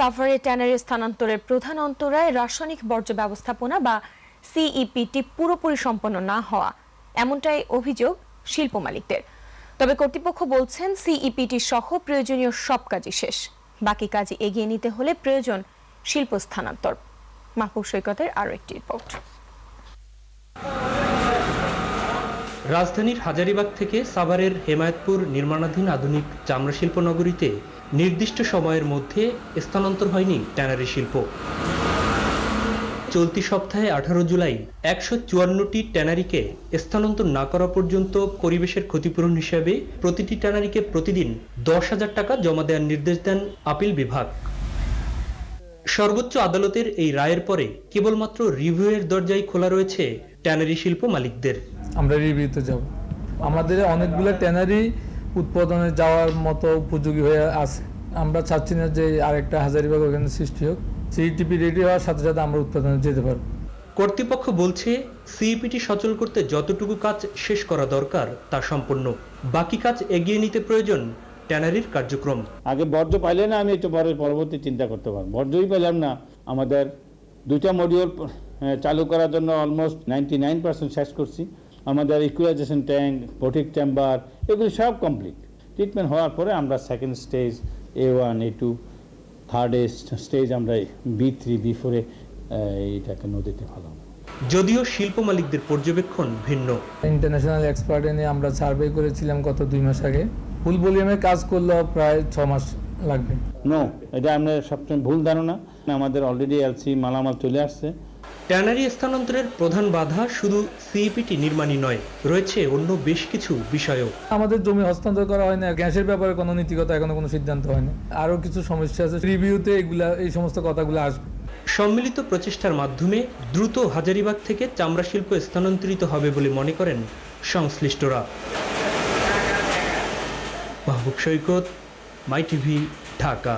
সাভারে ট্যানারি স্থানান্তরের প্রধান অন্তরায় রাসায়নিক বর্জ্য ব্যবস্থাপনা বা সিইপিটি পুরোপুরি সম্পন্ন না হওয়া। এমনটাই অভিযোগ শিল্প মালিকদের। তবে কর্তৃপক্ষ বলছেন সিইপিটি সহ প্রয়োজনীয় সব কাজই শেষ। বাকি কাজ এগিয়ে নিতে হলে প্রয়োজন শিল্প স্থানান্তর। মাহবুব সৈকতের আরও একটি রিপোর্ট। রাজধানীর হাজারিবাগ থেকে সাভারের হেমায়তপুর নির্মাণাধীন আধুনিক চামড়া শিল্প নগরীতে নির্দিষ্ট সময়ের মধ্যে স্থানান্তর হয়নি ট্যানারি শিল্প। চলতি সপ্তাহে আঠারো জুলাই একশো চুয়ান্নটি ট্যানারিকে স্থানান্তর না করা পর্যন্ত পরিবেশের ক্ষতিপূরণ হিসেবে প্রতিটি ট্যানারিকে প্রতিদিন দশ হাজার টাকা জমা দেওয়ার নির্দেশ দেন আপিল বিভাগ। সর্বোচ্চ আদালতের এই রায়ের পরে কেবলমাত্র রিভিউয়ের দরজাই খোলা রয়েছে ট্যানারি শিল্প মালিকদের। আমরা রিভিউতে যাব। আমাদের অনেকগুলো ট্যানারি উৎপাদনে যাওয়ার মতো উপযোগী হয়ে আছে। আমরা চাচ্ছি না যে আরেকটা হাজারিবাগ ওখানে সৃষ্টি হোক। সিইটিপি রেডি হওয়ার সাথে সাথে আমরা উৎপাদনে যেতে পারব। কর্তৃপক্ষ বলছে সিইপিটি সচল করতে যতটুকু কাজ শেষ করা দরকার তা সম্পূর্ণ। বাকি কাজ এগিয়ে নিতে প্রয়োজন ট্যানারির কার্যক্রম। আগে বর্জ্য পাইলে না আমি একটু পরে পরবর্তী চিন্তা করতে পারব। বর্জ্যই পেলাম না। আমাদের দুইটা মডিউল চালু করার জন্য অলমোস্ট নাইনটি নাইন পার্সেন্ট শেষ করছি। আমাদের ইকুয়ালাইজেশন ট্যাঙ্ক পটিক চেম্বার এগুলি সব কমপ্লিট ট্রিটমেন্ট হওয়ার পরে আমরা second stage A one A two third stage আমরা বি থ্রি বি ফোরে এইটাকে নদীতে ফেলাম যদিও শিল্প মালিকদের পর্যবেক্ষণ ভিন্ন। ইন্টারন্যাশনাল এক্সপার্ট এনে আমরা সার্ভে করেছিলাম গত দুই মাস আগে। ফুল ভলিউমে কাজ করলেও প্রায় ছ মাস লাগবে। নো এটা আমরা সবসময় ভুল ধারণা। আমাদের অলরেডি এলসি মালামাল চলে আসছে। ট্যানারি স্থানান্তরের প্রধান বাধা শুধু সিইপিটি নির্মাণই নয় রয়েছে অন্য বেশ কিছু বিষয়ও। আমাদের জমি হস্তান্তর করা হয় না গ্যাসের ব্যাপারে কোনো নীতিগত এখনও কোনো সিদ্ধান্ত হয়নি আরও কিছু সমস্যা আছে রিভিউতে এগুলা এই সমস্ত কথাগুলো আসবে। সম্মিলিত প্রচেষ্টার মাধ্যমে দ্রুত হাজারিবাগ থেকে চামড়া শিল্প স্থানান্তরিত হবে বলে মনে করেন সংশ্লিষ্টরা। Mahbub Saikat my TV Dhaka.